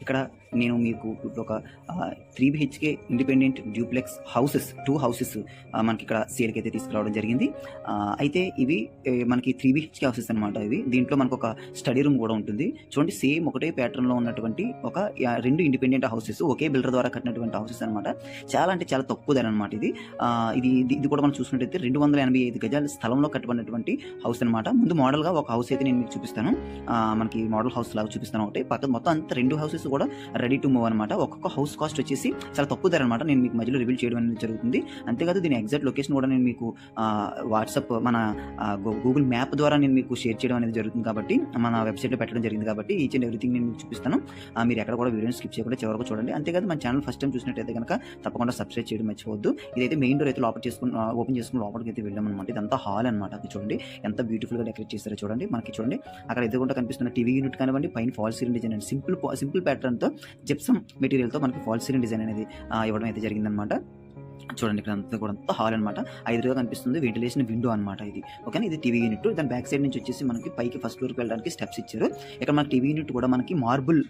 ఇక్కడ నేను మీకు ఒక three BHK independent duplex houses two houses మనకి ఇక్కడ సేల్కి అయితే తీసుకురావడం జరిగింది. అయితే ఇవి మనకి త్రీ బిహెచ్కే హౌసెస్ అనమాట ఇవి. దీంట్లో మనకు ఒక స్టడీ రూమ్ కూడా ఉంటుంది. చూడండి సేమ్ ఒకటే ప్యాటర్న్లో లో ఉన్నటువంటి ఒక రెండు ఇండిపెండెంట్ హౌసెస్ ఒకే బిల్డర్ ద్వారా కట్టినటువంటి హౌసెస్ అనమాట చాలా అంటే చాలా తక్కువ ధర అనమాట ఇది ఇది ఇది- కూడా మనం చూసుకున్నట్టయితే రెండు వందల ఎనభై ఐదు గజాల స్థలంలో కట్టబడినటువంటి హౌస్ అనమాట ముందు మోడల్గా ఒక హౌస్ అయితే నేను మీకు చూపిస్తాను. మనకి మోడల్ హౌస్ లాగా చూపిస్తాను ఒకటి. పక్కన మొత్తం అంత రెండు హౌసెస్ కూడా రెడీ టు మూవ్ అనమాట ఒక్కొక్క హౌస్ కాస్ట్ వచ్చేసి చాలా తక్కువ ధర అనమాట నేను మీకు మధ్యలో రివీల్ చేయడం అనేది జరుగుతుంది. అంతేకాదు దీని ఎగ్జాక్ట్ లొకేషన్ కూడా నేను మీకు వాట్సాప్ మన గూగుల్ మ్యాప్ ద్వారా నేను మీకు షేర్ చేయడం అనేది జరుగుతుంది కాబట్టి మన వెబ్సైట్లో పెట్టడం జరిగింది కాబట్టి ఈచ్ అండ్ ఎవ్రీథింగ్ నేను మీకు చూపిస్తాను. మీరు ఎక్కడ కూడా వీడియోని స్కిప్ చేయకుండా చివరకు చూడండి. అంతేకాదు మన ఛానల్ ఫస్ట్ టైం చూసినట్టయితే కనుక తప్పకుండా సబ్స్క్రైబ్ చేయడం మర్చిపోవద్దు. ఇదైతే మెయిన్ డోర్ అయితే లోపల చేసుకుని ఓపెన్ చేసుకుని లోపలికి అయితే వెళ్ళాం అనమాట ఇదంతా హాల్ అనమాట అది చూడండి. ఎంత బ్యూటిఫుల్గా డెకరేట్ చేస్తారో చూడండి. మనకి చూడండి. అక్కడ ఎదురుకుండా కనిపిస్తున్న టీవీ యూనిట్ కానివ్వండి పైన ఫాల్ సీలింగ్ డిజైన్ అండి సింపుల్ సింపుల్ ప్యాటర్న్తో జిప్సం మెటీరియల్తో మెటీరియల్తో మనకి ఫాల్ సీలింగ్ డిజైన్ అనేది ఇవ్వడం అయితే జరిగిందనమాట చూడండి ఇక్కడ అంతా కూడా అంతా హాల్ అనమాట ఐదుగా కనిపిస్తుంది. వెంటిలేషన్ విండో అనమాట ఇది. ఓకేనా? ఇది టీవీ యూనిట్. దాని బ్యాక్ సైడ్ నుంచి వచ్చేసి మనకి పైకి ఫస్ట్ ఫ్లోర్కి వెళ్ళడానికి స్టెప్స్ ఇచ్చారు. ఇక్కడ మనకి టీవీ యూనిట్ కూడా మనకి మార్బుల్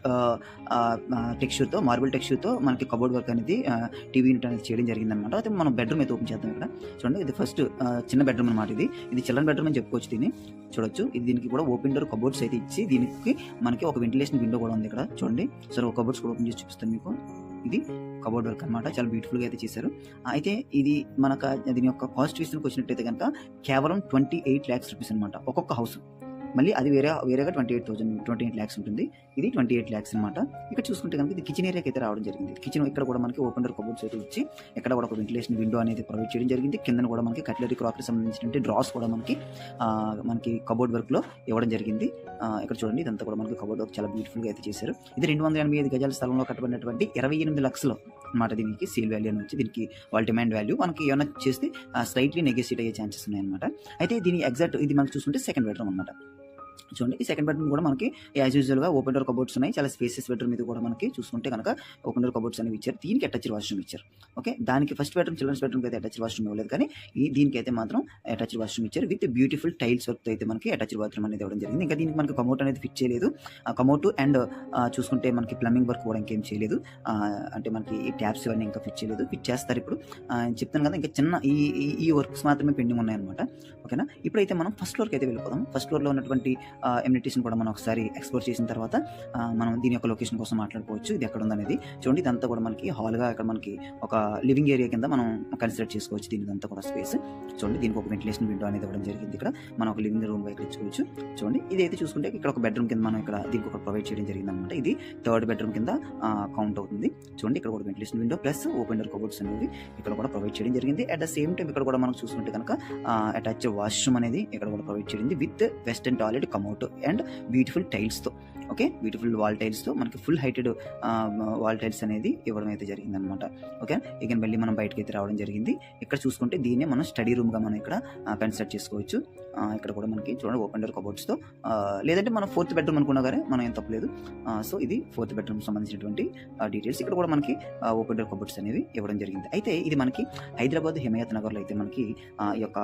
టెక్స్చర్తో మార్బుల్ టెక్స్చర్తో మనకి కబోర్డ్ వర్క్ అనేది టీవీ యూనిట్ అనేది చేయడం జరిగింది అనమాట అయితే మనం బెడ్రూమ్ అయితే ఓపెన్ చేద్దాం ఇక్కడ. చూడండి ఇది ఫస్ట్ చిన్న బెడ్రూమ్ అనమాట ఇది. ఇది చిల్డ్రన్ బెడ్రూమ్ అని చెప్పుకోవచ్చు దీన్ని. చూడొచ్చు. ఇది దీనికి కూడా ఓపెన్ డోర్ కబోర్డ్స్ అయితే ఇచ్చి దీనికి మనకి ఒక వెంటిలేషన్ విండో కూడా ఉంది ఇక్కడ. చూడండి. సరే ఒక కబోర్డ్స్ కూడా ఓపెన్ చేసి చూపిస్తాను మీకు. ఇది. కబోర్డ్ వర్క్ అనమాట చాలా బ్యూటిఫుల్గా అయితే చేశారు. అయితే ఇది మనకు దీని యొక్క కాస్ట్ విషయానికి వచ్చినట్టయితే కనుక కేవలం ట్వంటీ ఎయిట్ ల్యాక్స్ రూపీస్ అనమాట ఒక్కొక్క హౌస్ మళ్ళీ అది వేరే వేరేగా twenty eight thousand twenty eight lakhs ఉంటుంది. ఇది ట్వంటీ ఎయిట్ ల్యాక్స్ అనమాట ఇక్కడ చూసుకుంటే కనుక ఇది కిచెన్ ఏరియాకి అయితే రావడం జరిగింది. కిచెన్ ఇక్కడ కూడా మనకి ఓపెన్ డోర్ కబోర్డ్స్ అయితే వచ్చి ఇక్కడ కూడా ఒక వెంటిలేషన్ విండో అనేది ప్రొవైడ్ చేయడం జరిగింది. కింద కూడా మనకి కట్లరీ క్రాకరీ సంబంధించినటువంటి డ్రాస్ కూడా మనకి మనకి కబోర్డ్ వర్క్లో ఇవ్వడం జరిగింది. ఇక్కడ చూడండి ఇదంతా కూడా మనకి కబోర్డ్ వర్క్ చాలా బ్యూటిఫుల్గా అయితే చేశారు. ఇది రెండు వందల ఎనభై ఐదు గజాల స్థలంలో కట్టబడినటువంటి ఇరవై ఎనిమిది లక్షలు అనమాట దీనికి సేల్ వాల్యూ అని వచ్చి దీనికి వాళ్ళ డిమాండ్ వాల్యూ మనకి ఏమైనా చేస్తే స్లైట్లీ నెగోషియేట్ అయ్యే ఛాన్సెస్ ఉన్నాయన్నమాట. అయితే దీని ఎగ్జాక్ట్ ఇది మనకి చూసుకుంటే సెకండ్ బెడ్రూమ్ అనమాట చూడండి. ఈ సెకండ్ బెడ్రూమ్ కూడా మనకి యాజ్ యూజువల్గా ఓపెన్ డోర్ కబోర్డ్స్ ఉన్నాయి. చాలా స్పేసెస్ బెడ్రూమ్ ఇది కూడా మనకి చూసుకుంటే కనుక ఓపెన్ డోర్ కబోర్డ్స్ అనేవి ఇచ్చారు. దీనికి అటాచ్ వాష్రూమ్ ఇచ్చారు. ఓకే దానికి ఫస్ట్ బెడ్రూమ్ చిల్డ్రన్స్ బెడ్రూమ్ అయితే అటాచ్ వాష్రూమ్ ఇవ్వలేదు కానీ ఈ దీనికి అయితే మాత్రం అటాచ్ వాష్రూమ్ ఇచ్చారు. విత్ బ్యూటిఫుల్ టైల్స్ వర్క్ అయితే మనకి అటాచ్ బాత్రూమ్ అనేది ఇవ్వడం జరిగింది. ఇంకా దీనికి మనకి కమోట్ అనేది ఫిట్ చేయలేదు. ఆ కమోట్ అండ్ చూసుకుంటే మనకి ప్లంబింగ్ వర్క్ కూడా ఇంకేం చేయలేదు. అంటే మనకి ఈ ట్యాప్స్ ఇవన్నీ ఇంకా ఫిట్ చేయలేదు. ఫిట్ చేస్తారు ఇప్పుడు. చెప్తాను కదా ఇంకా చిన్న ఈ ఈ- ఈ వర్క్స్ మాత్రమే పెండింగ్ ఉన్నాయన్నమాట. ఓకేనా ఇప్పుడైతే మనం ఫస్ట్ ఫ్లోర్కి అయితే వెళ్ళిపోదాం. ఫస్ట్ ఫ్లోర్లో ఉన్నటువంటి ఎమ్యూనిటీస్ని కూడా మనం ఒకసారి ఎక్స్ప్లోర్ చేసిన తర్వాత మనం దీని యొక్క లొకేషన్ కోసం మాట్లాడుకోవచ్చు. ఇది ఎక్కడ ఉందనేది చూడండి. ఇదంతా కూడా మనకి హాల్గా ఇక్కడ మనకి ఒక లివింగ్ ఏరియా కింద మనం కన్సిడర్ చేసుకోవచ్చు. దీని ఇదంతా కూడా స్పేస్. చూడండి దీనికి ఒక వెంటిలేషన్ విండో అనేది ఇవ్వడం జరిగింది ఇక్కడ. మనం ఒక లివింగ్ రూమ్ వైపు ఇచ్చుకోవచ్చు చూడండి ఇది అయితే చూసుకుంటే ఇక్కడ ఒక బెడ్రూమ్ కింద మనం ఇక్కడ దీనికి ఒక ప్రొవైడ్ చేయడం జరిగింది అనమాట ఇది థర్డ్ బెడ్రూమ్ కింద కౌంట్ అవుతుంది. చూడండి ఇక్కడ కూడా ventilation window plus open door cupboards అనేది ఇక్కడ కూడా ప్రొవైడ్ చేయడం జరిగింది. అట్ ద సేమ్ టైం ఇక్కడ కూడా మనం చూసుకుంటే కనుక అటాచ్ వాష్రూమ్ అనేది ఇక్కడ కూడా ప్రొవైడ్ చేయండి with western toilet commode and beautiful టైల్స్తో okay? Beautiful wall టైల్స్తో మనకి ఫుల్ హైటెడ్ వాల్ టైల్స్ అనేది ఇవ్వడం అయితే జరిగింది అనమాట ఓకే? ఇక మళ్ళీ మనం బయటకి అయితే రావడం జరిగింది. ఇక్కడ చూసుకుంటే దీన్నే మనం స్టడీ రూమ్గా మనం ఇక్కడ కన్సిడర్ చేసుకోవచ్చు. ఇక్కడ కూడా మనకి చూడండి ఓపెన్ డోర్ కబోర్డ్స్తో లేదంటే మనం ఫోర్త్ బెడ్రూమ్ అనుకున్నా కానీ మనం ఏం తప్పలేదు. సో ఇది ఫోర్త్ బెడ్రూమ్ సంబంధించినటువంటి డీటెయిల్స్ ఇక్కడ కూడా మనకి ఓపెన్ డోర్ కబోర్డ్స్ అనేవి ఇవ్వడం జరిగింది. అయితే ఇది మనకి హైదరాబాద్ హిమాయత్ నగర్లో అయితే మనకి ఆ, ఈ యొక్క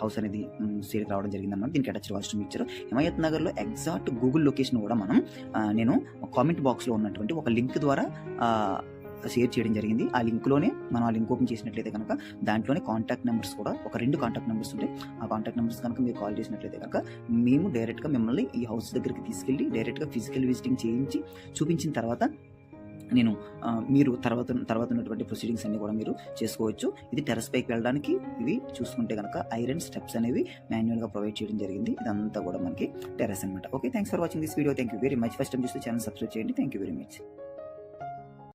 హౌస్ అనేది సేల్ రావడం జరిగింది అన్నమాట దీనికి అటాచ్ వాష్రూమ్ ఇచ్చారు. హిమాయత్ నగర్లో ఎగ్జాక్ట్ గూగుల్ లొకేషన్ కూడా మనం నేను కామెంట్ బాక్స్లో ఉన్నటువంటి ఒక లింక్ ద్వారా షేర్ చేయడం జరిగింది. ఆ లింక్లోనే మనం ఆ లింక్ ఓపెన్ చేసినట్లయితే కనుక దాంట్లోనే కాంటాక్ట్ నెంబర్స్ కూడా ఒక రెండు కాంటాక్ట్ నెంబర్స్ ఉంటాయి ఆ కాంటాక్ట్ నెంబర్స్ కనుక మీరు కాల్ చేసినట్లయితే కనుక మేము డైరెక్ట్గా మిమ్మల్ని ఈ హౌస్ దగ్గరికి తీసుకెళ్ళి డైరెక్ట్గా ఫిజికల్ విజిటింగ్ చేయించి చూపించిన తర్వాత నేను మీరు తర్వాత తర్వాత ఉన్నటువంటి ప్రొసీడింగ్స్ అన్ని కూడా మీరు చేసుకోవచ్చు. ఇది టెరస్ పైకి వెళ్ళడానికి ఇవి చూసుకుంటే కనుక ఐరన్ స్టెప్స్ అనేవి మాన్యువల్గా ప్రొవైడ్ చేయడం జరిగింది. ఇదంతా కూడా మనకి టెరస్ అనమాట okay thanks for watching this video thank you very much first time చూస్తే ఛానల్ సబ్స్క్రైబ్ చేయండి. Thank you very much